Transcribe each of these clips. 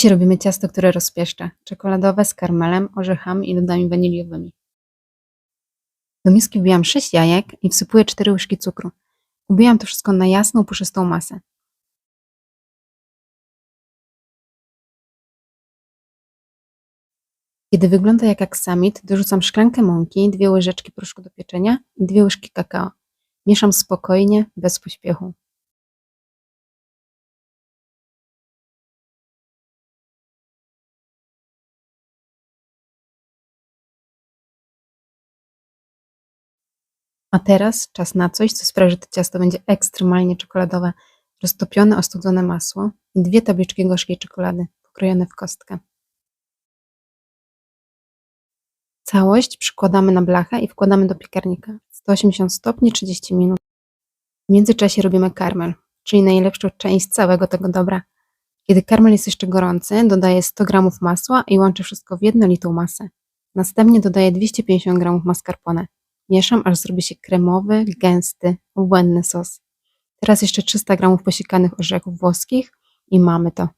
Dzisiaj robimy ciasto, które rozpieszcza. Czekoladowe z karmelem, orzechami i lodami waniliowymi. Do miski wbijam 6 jajek i wsypuję 4 łyżki cukru. Ubijam to wszystko na jasną, puszystą masę. Kiedy wygląda jak aksamit, dorzucam szklankę mąki, dwie łyżeczki proszku do pieczenia i dwie łyżki kakao. Mieszam spokojnie, bez pośpiechu. A teraz czas na coś, co sprawi, że to ciasto będzie ekstremalnie czekoladowe. Roztopione, ostudzone masło i dwie tabliczki gorzkiej czekolady, pokrojone w kostkę. Całość przykładamy na blachę i wkładamy do piekarnika. 180 stopni 30 minut. W międzyczasie robimy karmel, czyli najlepszą część całego tego dobra. Kiedy karmel jest jeszcze gorący, dodaję 100 g masła i łączę wszystko w jednolitą masę. Następnie dodaję 250 g mascarpone. Mieszam, aż zrobi się kremowy, gęsty, obłędny sos. Teraz jeszcze 300 g posiekanych orzechów włoskich i mamy to.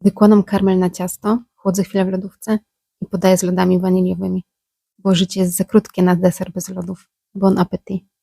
Wykładam karmel na ciasto, chłodzę chwilę w lodówce i podaję z lodami waniliowymi, bo życie jest za krótkie na deser bez lodów. Bon appétit!